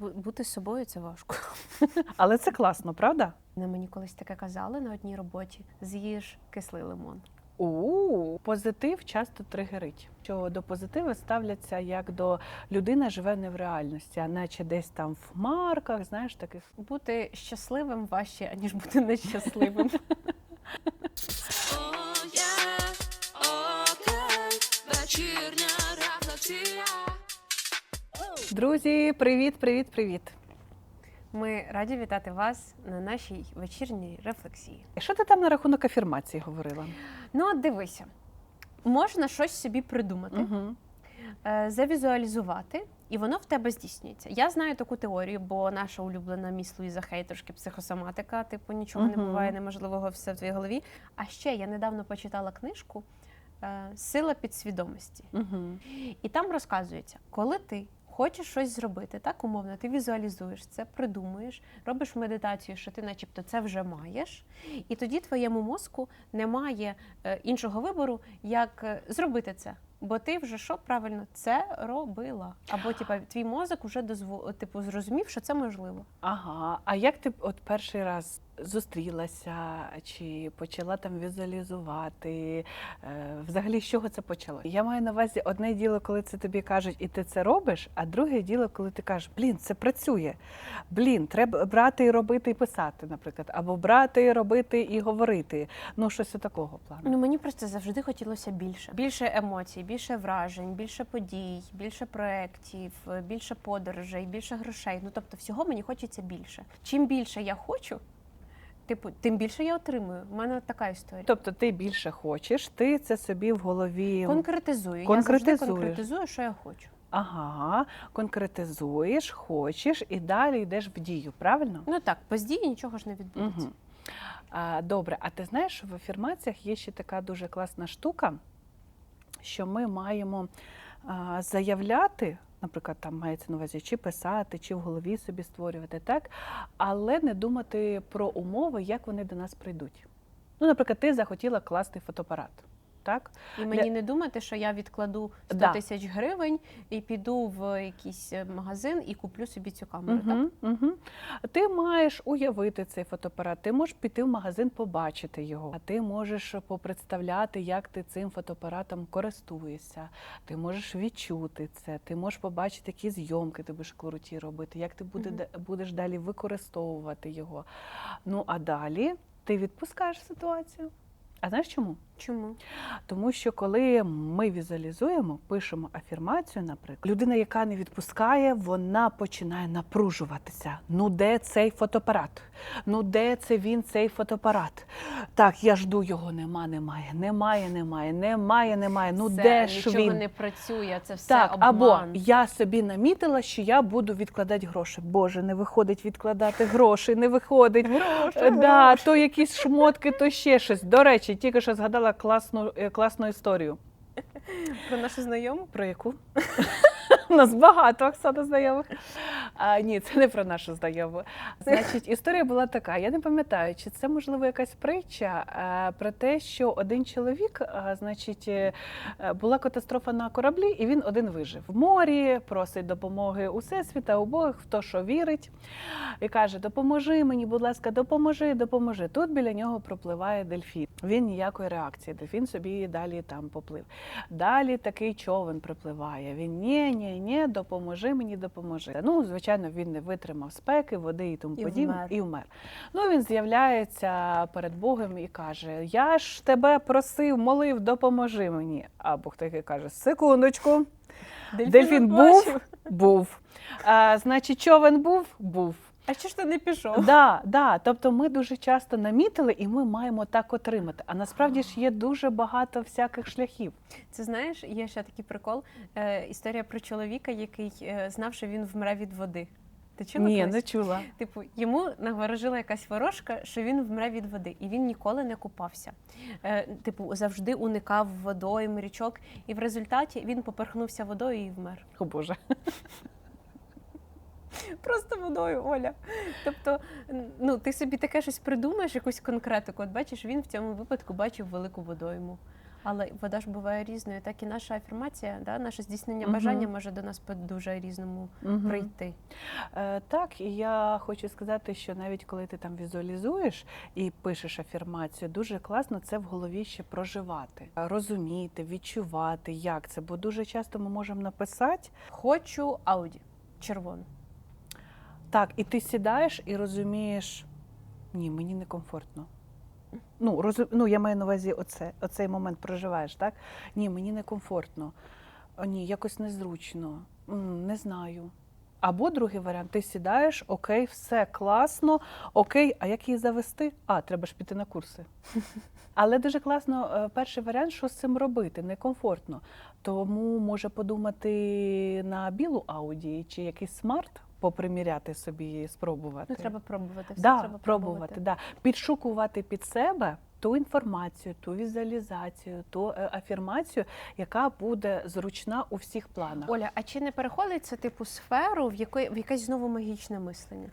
Бу- Бути собою це важко. Але це класно, правда? На мені колись таке казали на одній роботі: з'їж кислий лимон. У позитив часто тригерить. Що до позитиву ставляться як до людина живе не в реальності, а наче десь там в марках, знаєш, таких. Бути щасливим важче, аніж бути нещасливим. Oh yeah, окей, Друзі, привіт, привіт, привіт. Ми раді вітати вас на нашій вечірній рефлексії. Що ти там на рахунок афірмації говорила? Ну, дивися, можна щось собі придумати, Угу. завізуалізувати, і воно в тебе здійснюється. Я знаю таку теорію, бо наша улюблена міс Луїза Хей трошки психосоматика, типу нічого не буває неможливого все в твоїй голові. А ще я недавно почитала книжку е, Сила підсвідомості. Угу. І там розказується, коли ти хочеш щось зробити, так умовно, ти візуалізуєш це, придумуєш, робиш медитацію, що ти, начебто, це вже маєш, і тоді твоєму мозку немає е, іншого вибору, як е, зробити це. Бо ти вже що правильно це робила. Або типа твій мозок вже дозво, типу, зрозумів, що це можливо. Ага. А як ти от перший раз зустрілася чи почала там візуалізувати? Е, взагалі, з чого це почало? Я маю на увазі одне діло, коли це тобі кажуть, і ти це робиш, а друге діло, коли ти кажеш, блін, це працює. Блін, треба брати і робити і писати, наприклад, або брати і робити і говорити. Ну, щось такого плану. Ну мені просто завжди хотілося більше. Більше емоцій, більше вражень, більше подій, більше проєктів, більше подорожей, більше грошей. Ну тобто, всього мені хочеться більше. Чим більше я хочу, типу, тим більше я отримую. У мене така історія. Тобто ти більше хочеш, ти це собі в голові. Конкретизую. Я завжди конкретизую, що я хочу. Ага, конкретизуєш, хочеш і далі йдеш в дію, правильно? Ну так, без дії нічого ж не відбудеться. Угу. А, добре, а ти знаєш, в афірмаціях є ще така дуже класна штука, що ми маємо а, заявляти, наприклад, там мається на увазі, чи писати, чи в голові собі створювати, так, але не думати про умови, як вони до нас прийдуть. Ну, наприклад, ти захотіла класний фотоапарат. Так? І мені не думати, що я відкладу 100 Да. тисяч гривень і піду в якийсь е, магазин і куплю собі цю камеру. Так? Угу, угу. Ти маєш уявити цей фотоапарат, ти можеш піти в магазин, побачити його. А ти можеш попредставляти, як ти цим фотоапаратом користуєшся. Ти можеш відчути це, ти можеш побачити, які зйомки ти будеш круті робити, як ти буде, да- будеш далі використовувати його. Ну а далі ти відпускаєш ситуацію. А знаєш чому? Чому? Тому що коли ми візуалізуємо, пишемо афірмацію, наприклад, людина, яка не відпускає, вона починає напружуватися. Ну де цей фотоапарат? Ну де це він, цей фотоапарат? Так, я жду його, нема, немає, немає, немає, немає, немає. Ну Все, де ж він? не працює, це все Так, обман. або я собі намітила, що я буду відкладати гроші. Боже, не виходить відкладати гроші, не виходить. Е, Да, то якісь шмотки, то ще щось. До речі, тільки що згадала класну, е, класну історію. Про нашу знайому? Про яку? У нас багато Оксана знайомих. А, ні, це не про нашу знайому. Значить, історія була така. Я не пам'ятаю, чи це можливо якась притча е, про те, що один чоловік, значить, е, е, була катастрофа на кораблі, і він один вижив. В морі просить допомоги у всесвіта, у Бога, в то, що вірить, і каже: Допоможи мені, будь ласка, допоможи, допоможи. Тут біля нього пропливає дельфін. Він ніякої реакції. Дельфін собі далі там поплив. Далі такий човен припливає. Він ні, ні, ні, допоможи мені, допоможи. Ну, звичайно, він не витримав спеки, води і тому І подібне, вмер. і вмер. Ну він з'являється перед Богом і каже: Я ж тебе просив, молив, допоможи мені. А Бог такий каже: секундочку, дельфін був, був. А, значить, човен був, був. А що ж ти не пішов? Да, да. Тобто ми дуже часто намітили, і ми маємо так отримати. А насправді ж є дуже багато всяких шляхів. Це знаєш, є ще такий прикол. Е, історія про чоловіка, який е, знав, що він вмре від води. Ти чула? Ні, колись? не чула. Типу, йому наворожила якась ворожка, що він вмре від води, і він ніколи не купався. Е, типу, завжди уникав водойм, річок, і в результаті він поперхнувся водою і вмер. О Боже. Просто водою, Оля. Тобто, ну ти собі таке щось придумаєш, якусь конкретику. От бачиш, він в цьому випадку бачив велику водойму. Але вода ж буває різною. Так і наша афірмація, да, наше здійснення Мгм. бажання може до нас по дуже різному Мгм. прийти. Е, Так, і я хочу сказати, що навіть коли ти там візуалізуєш і пишеш афірмацію, дуже класно це в голові ще проживати, розуміти, відчувати, як це. Бо дуже часто ми можемо написати Хочу Ауді червону. Так, і ти сідаєш і розумієш, ні, мені некомфортно. Ну, розу... ну, я маю на увазі оце, оцей момент проживаєш, так? Ні, мені некомфортно. О, ні, якось незручно. М, не знаю. Або другий варіант: ти сідаєш, окей, все класно, окей, а як її завести? А, треба ж піти на курси. Але дуже класно, е, перший варіант, що з цим робити, некомфортно. Тому може подумати на білу ауді чи якийсь смарт поприміряти собі, спробувати. Ну, треба пробувати. Все да, треба пробувати, да. підшукувати під себе ту інформацію, ту візуалізацію, ту е, афірмацію, яка буде зручна у всіх планах. Оля, а чи не переходить це типу сферу, в якої в якесь знову магічне мислення?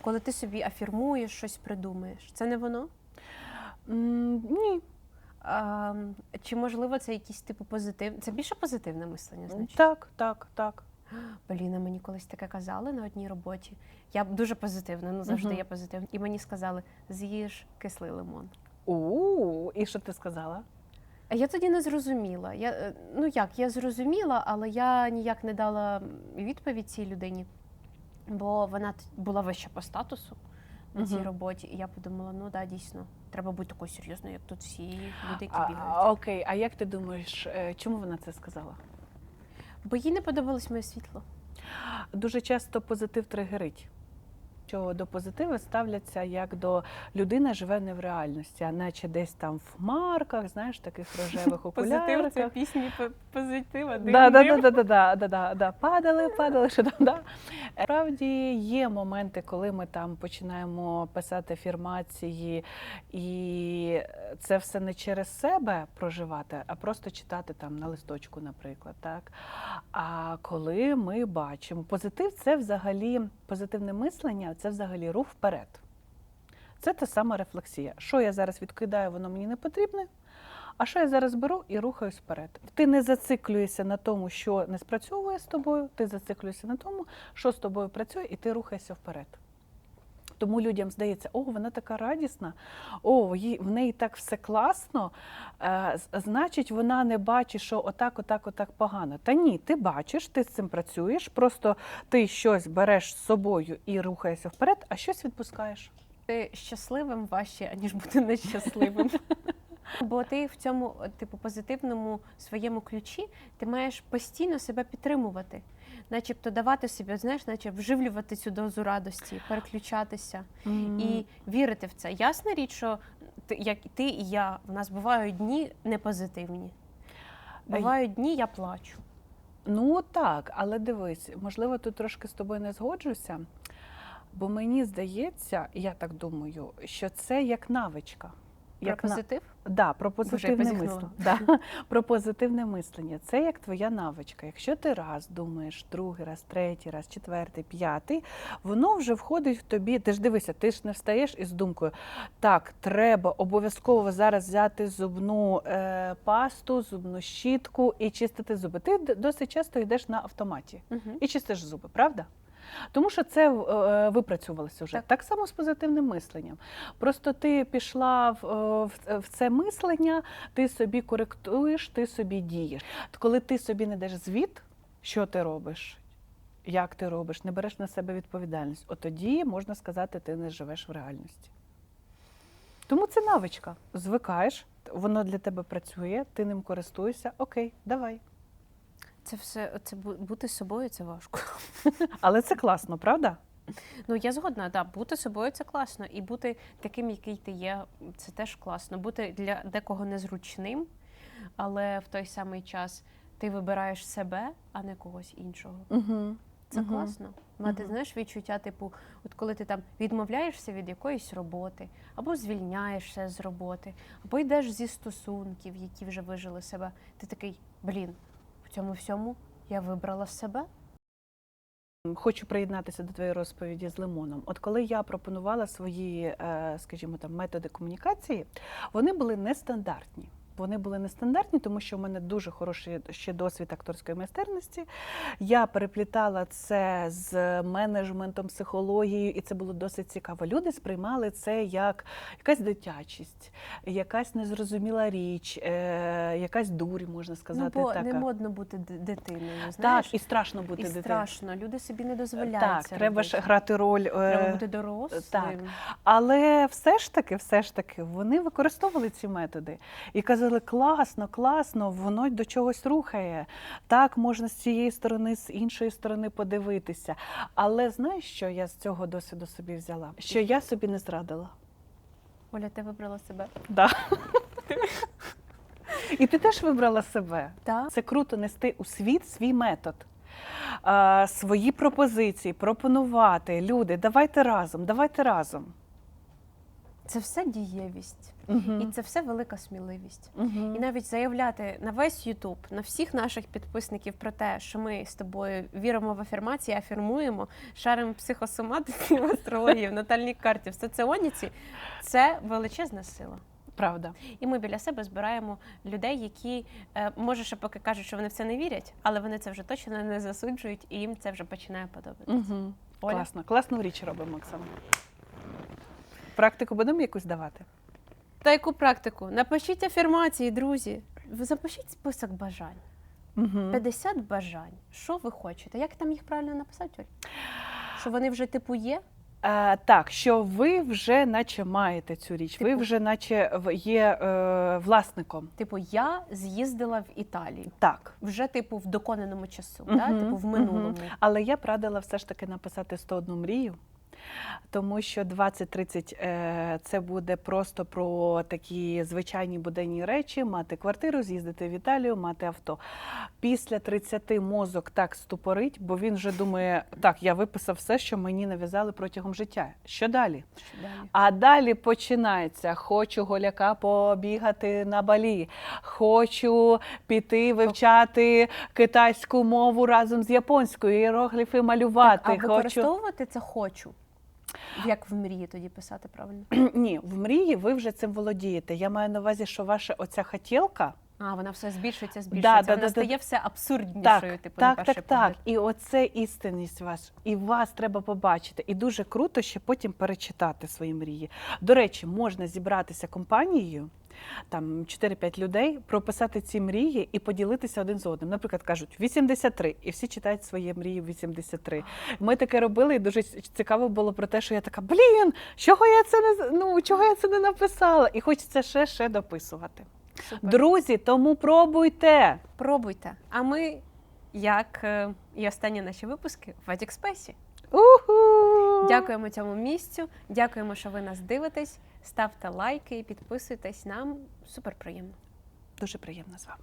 Коли ти собі афірмуєш, щось придумаєш, це не воно? М, ні, А, чи можливо це якийсь типу позитив? Це більше позитивне мислення, значить? так, так, так. Блін, мені колись таке казали на одній роботі. Я дуже позитивна, ну завжди Мгм. я позитивна. І мені сказали, з'їж кислий лимон. У, і що ти сказала? А я тоді не зрозуміла. Я, е, ну як, я зрозуміла, але я ніяк не дала відповідь цій людині, бо вона т- була вища по статусу на цій Мгм. роботі. І я подумала, ну да, дійсно, треба бути такою серйозною, як тут всі люди, які А, бігають. окей, а як ти думаєш, е, чому вона це сказала? Бо їй не подобалось моє світло. Дуже часто позитив тригерить що до позитиву ставляться як до людина живе не в реальності, а наче десь там в марках, знаєш, таких рожевих окулярах. Позитив це пісні позитива. Да, да, да, да, да, да, да, да. Падали, падали, що там. Да. Справді є моменти, коли ми там починаємо писати афірмації, і це все не через себе проживати, а просто читати там на листочку, наприклад. так. А коли ми бачимо позитив, це взагалі позитивне мислення це взагалі рух вперед. Це та сама рефлексія. Що я зараз відкидаю, воно мені не потрібне. А що я зараз беру і рухаюсь вперед? Ти не зациклюєшся на тому, що не спрацьовує з тобою, ти зациклюєшся на тому, що з тобою працює, і ти рухаєшся вперед. Тому людям здається, о, вона така радісна, о, їй- в неї так все класно. Е, значить, вона не бачить, що отак, отак, отак погано. Та ні, ти бачиш, ти з цим працюєш, просто ти щось береш з собою і рухаєшся вперед, а щось відпускаєш. Ти щасливим важче, аніж бути нещасливим. Бо ти в цьому, типу, позитивному своєму ключі ти маєш постійно себе підтримувати, начебто давати собі, знаєш, наче вживлювати цю дозу радості, переключатися і вірити в це. Ясна річ, що ти, як ти і я, в нас бувають дні непозитивні. Бувають дні, я плачу. Ну так, але дивись, можливо, тут трошки з тобою не згоджуся, бо мені здається, я так думаю, що це як навичка. Про Як на... позитив? да, про позитивне мислення. Да, про позитивне мислення. Це як твоя навичка. Якщо ти раз думаєш, другий раз, третій раз, четвертий, п'ятий, воно вже входить в тобі. Ти ж дивися, ти ж не встаєш із думкою, так, треба обов'язково зараз взяти зубну е, пасту, зубну щітку і чистити зуби. Ти досить часто йдеш на автоматі Угу. і чистиш зуби, правда? Тому що це е, випрацьовувалося вже. Так. Так. само з позитивним мисленням. Просто ти пішла в, е, в- в це мислення, ти собі коректуєш, ти собі дієш. Коли ти собі не даєш звіт, що ти робиш, як ти робиш, не береш на себе відповідальність, от тоді можна сказати, ти не живеш в реальності. Тому це навичка. Звикаєш, воно для тебе працює, ти ним користуєшся, окей, давай. Це все це бу- бути собою це важко. Але це класно, правда? Ну я згодна, да, бути собою це класно, і бути таким, який ти є, це теж класно. Бути для декого незручним, але в той самий час ти вибираєш себе, а не когось іншого. Угу. Це Мгм. класно. Мати Мгм. знаєш відчуття, типу, от коли ти там відмовляєшся від якоїсь роботи, або звільняєшся з роботи, або йдеш зі стосунків, які вже вижили себе. Ти такий, блін, цьому всьому я вибрала себе. Хочу приєднатися до твоєї розповіді з лимоном. От коли я пропонувала свої, е, скажімо там, методи комунікації, вони були нестандартні. Вони були нестандартні, тому що в мене дуже хороший ще досвід акторської майстерності. Я переплітала це з менеджментом, психологією, і це було досить цікаво. Люди сприймали це як якась дитячість, якась незрозуміла річ, е, якась дурь, можна сказати. ну, бо така. не модно бути дитиною. Так, і страшно бути І дитиною. страшно. Люди собі не дозволяють. Так, це треба ж грати роль. е, Треба бути дорослим. так. Але все ж таки, все ж таки, вони використовували ці методи і казали: класно, класно, воно до чогось рухає. Так, можна з цієї сторони, з іншої сторони подивитися. Але знаєш, що я з цього досвіду собі взяла? Що я собі не зрадила. Оля, ти вибрала себе. Да. І ти теж вибрала себе. Так. Це круто нести у світ свій метод. Свої пропозиції, пропонувати. Люди, давайте разом, давайте разом. Це все дієвість. Угу. І це все велика сміливість. Угу. І навіть заявляти на весь Ютуб, на всіх наших підписників про те, що ми з тобою віримо в афірмації, афірмуємо, шаримо психосоматику, астрологію, натальній карті, все це оніці, це величезна сила. Правда. І ми біля себе збираємо людей, які е, може ще поки кажуть, що вони в це не вірять, але вони це вже точно не засуджують, і їм це вже починає подобатися. Угу. Оля? Класно. Класну річ робимо, Оксана. Практику будемо якусь давати? Та яку практику? Напишіть афірмації, друзі. Запишіть список бажань. Угу. 50 бажань. Що ви хочете? Як там їх правильно написати? Оль? Що вони вже типу є? Е, так, що ви вже наче маєте цю річ, ви Типу? вже наче є е, власником. Типу, я з'їздила в Італію. Так. Вже типу в доконаному часу, да? Типу в минулому. Але я б радила все ж таки написати 101 мрію. Тому що 20-30 е, це буде просто про такі звичайні буденні речі: мати квартиру, з'їздити в Італію, мати авто. Після 30 мозок так ступорить, бо він вже думає: так, я виписав все, що мені нав'язали протягом життя. Що далі? Що далі? А далі починається: хочу голяка побігати на балі, хочу піти вивчати китайську мову разом з японською, іерогліфи малювати. Так, а хочу... використовувати це хочу. Як в мрії тоді писати правильно? Ні, в мрії ви вже цим володієте. Я маю на увазі, що ваша оця хотілка. А, вона все збільшується, збільшується. да, вона да, да. все абсурднішою, Так, типу, на так, перший так, погляд. так. І оце істинність вас. І вас треба побачити. І дуже круто ще потім перечитати свої мрії. До речі, можна зібратися компанією. Там 4-5 людей прописати ці мрії і поділитися один з одним. Наприклад, кажуть 83, і всі читають свої мрії в 83. Ми таке робили, і дуже цікаво було про те, що я така: блін, чого я це не ну, чого я це не написала? І хочеться ще ще дописувати. Супер. Друзі, тому пробуйте. Пробуйте. А ми, як е, і останні наші випуски, в Адікспесі. Уху! Дякуємо цьому місцю. Дякуємо, що ви нас дивитесь. Ставте лайки, підписуйтесь. Нам супер приємно. Дуже приємно з вами.